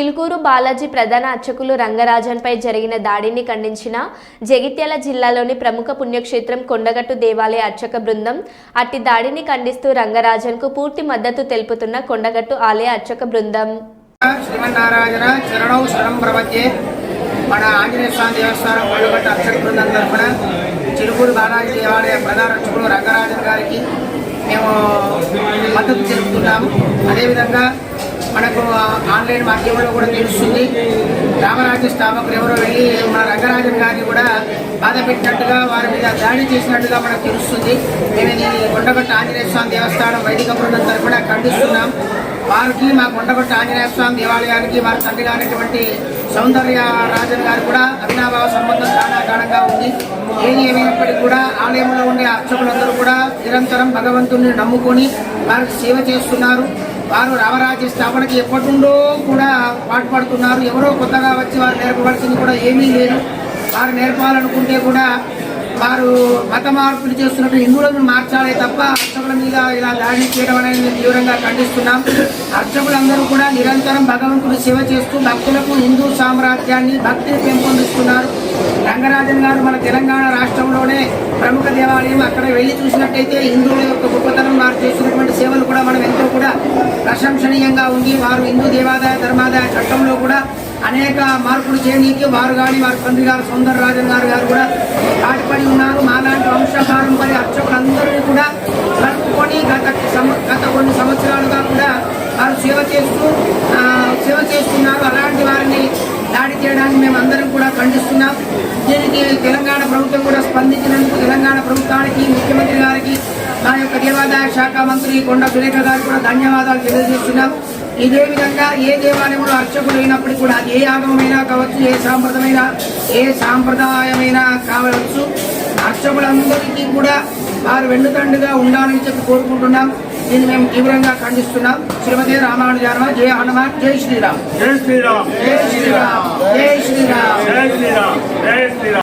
చిలుకూరు బాలాజీ ప్రధాన అర్చకులు రంగరాజన్పై జరిగిన దాడిని ఖండించిన జగిత్యాల జిల్లాలోని ప్రముఖ పుణ్యక్షేత్రం కొండగట్టు దేవాలయ అర్చక బృందం అట్టి దాడిని ఖండిస్తూ రంగరాజన్కు పూర్తి మద్దతు తెలుపుతున్న కొండగట్టు ఆలయ అర్చక బృందం. శ్రీమన్నారాయణ చరణౌ శరణం ప్రపద్యే మన ఆంజనేయ స్వామి దేవస్థానం కొండగట్టు అర్చక బృందం తరఫున చిలుకూరు బాలాజీ దేవాలయ ప్రధాన అర్చకుడు రంగరాజన్ గారికి మేము మద్దతు తెలుపుతున్నాము. అదేవిధంగా మనకు ఆన్లైన్ మాధ్యమంలో కూడా తెలుస్తుంది. రామరాజ్య స్థాపకులు ఎవరో వెళ్ళి మన రంగరాజన్ గారిని కూడా బాధ పెట్టినట్టుగా వారి మీద దాడి చేసినట్టుగా మనకు తెలుస్తుంది. మేము దీన్ని కొండగట్ట ఆంజనేయ స్వామి దేవస్థానం వైదిక బృందం తరఫున ఖండిస్తున్నాం. వారికి మా కొండగట్ట ఆంజనేయ స్వామి దేవాలయానికి వారి తండ్రి గారినటువంటి సౌందర్య రాజన్ గారు కూడా అభినాభావ సంబంధం చాలా కారణంగా ఉంది. ఏది ఏమైనప్పటికీ కూడా ఆలయంలో ఉండే అర్చకులందరూ కూడా నిరంతరం భగవంతుని నమ్ముకొని వారికి సేవ చేస్తున్నారు. వారు రామరాజ్య స్థాపనకి ఎప్పటి నుండో కూడా పాటుపడుతున్నారు. ఎవరో కొత్తగా వచ్చి వారు నేర్పవలసింది కూడా ఏమీ లేదు. వారు నేర్పాలనుకుంటే కూడా వారు మత మార్పులు చేస్తున్నట్టు హిందువులను మార్చాలే తప్ప అర్చకుల మీద ఇలా దాడి చేయడం అనేది మేము తీవ్రంగా ఖండిస్తున్నాం. అర్చకులందరూ కూడా నిరంతరం భగవంతుడు సేవ చేస్తూ భక్తులకు హిందూ సామ్రాజ్యాన్ని భక్తిని పెంపొందిస్తున్నారు. రంగరాజన్ గారు మన తెలంగాణ రాష్ట్రంలోనే ప్రముఖ దేవాలయం. అక్కడ వెళ్ళి చూసినట్టయితే హిందువుల యొక్క గొప్పతనం వారు కూడా మనం ఎంతో కూడా ప్రశంసనీయంగా ఉంది. వారు హిందూ దేవాదాయ ధర్మాదాయ చట్టంలో కూడా అనేక మార్పులు చేయనీకి వారు కానీ వారి తండ్రి గారు సుందర రాజన్ గారు గారు కూడా పాటుపడి ఉన్నారు. మాలాంటి వంశ పారంపర్య అర్చకులందరినీ కూడా కలుపుకొని గత గత కొన్ని సంవత్సరాలుగా కూడా వారు సేవ చేస్తూ సేవ చేస్తున్నారు. అలాంటి వారిని దాడి చేయడానికి మేము అందరం కూడా ఖండిస్తున్నాం. దీనికి తెలంగాణ ప్రభుత్వం కూడా స్పందించినందుకు తెలంగాణ ప్రభుత్వానికి ముఖ్యమంత్రి గారికి మా యొక్క దేవాదాయ శాఖ మంత్రి కొండ సురేఖ గారికి కూడా ధన్యవాదాలు తెలియజేస్తున్నాం. ఇదే విధంగా ఏ దేవాలయంలో అర్చకులు అయినప్పటికీ కూడా ఏ ఆగమమైనా కావచ్చు ఏ సాంప్రదాయమైన ఏ సాంప్రదాయమైనా కావచ్చు. అర్చకులందరికీ కూడా వారు వెన్నుతండుగా ఉండాలని చెప్పి కోరుకుంటున్నాం. దీన్ని మేము తీవ్రంగా ఖండిస్తున్నాం. శ్రీమతి రామానుజారమ జయ హనుమాన్ జై శ్రీరామ్. జై శ్రీరామ్. జై శ్రీరామ్. జై శ్రీరామ్. జై శ్రీరామ్. జై శ్రీరామ్.